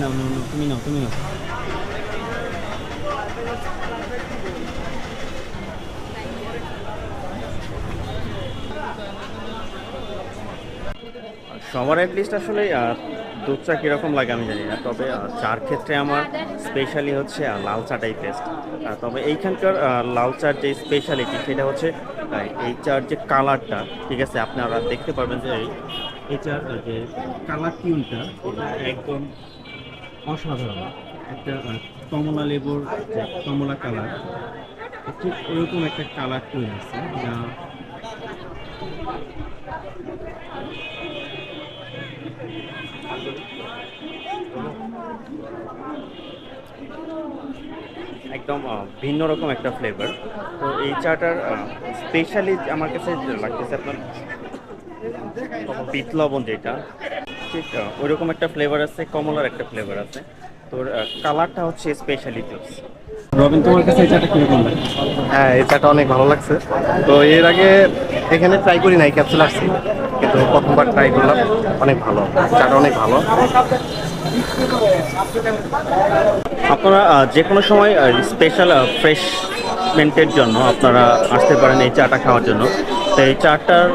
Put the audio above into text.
নাও নাও তুমি নাও তুমি নাও। সবার অ্যাটলিস্ট আসলে দুধ চা কীরকম লাগে আমি জানি না, তবে চার ক্ষেত্রে আমার স্পেশালি হচ্ছে লাল চাটাই টেস্ট তবে এইখানকার লাল চার যে স্পেশালিটি সেটা হচ্ছে এই চার যে কালারটা ঠিক আছে, আপনারা দেখতে পারবেন যে এই- চার যে কালার টিউনটা এটা একদম অসাধারণ। একটা কমলা লেবুর যে কমলা কালার ঠিক ওরকম একটা কালার টিউন আছে, যা একদম ভিন্ন রকম একটা ফ্লেভার তো এই চাটার স্পেশালি আমার কাছে লাগতেছে আপনার বিট লবণ যেটা ঠিক ওইরকম একটা ফ্লেভার আছে কমলার একটা ফ্লেভার আছে। তোর কালারটা হচ্ছে স্পেশালি জুস রবিন তোমার কাছে এই চাটা কীরকম লাগে? হ্যাঁ এই চাটা অনেক ভালো লাগছে। তো এর আগে এখানে ট্রাই করি নাই ক্যাপসুল আসছি। কিন্তু প্রথমবার ট্রাই করলাম অনেক ভালো চাটা অনেক ভালো। আপনারা যে কোনো সময় স্পেশাল ফ্রেশমেন্টের জন্য আপনারা আসতে পারেন এই চাটা খাওয়ার জন্য। তো এই চাটার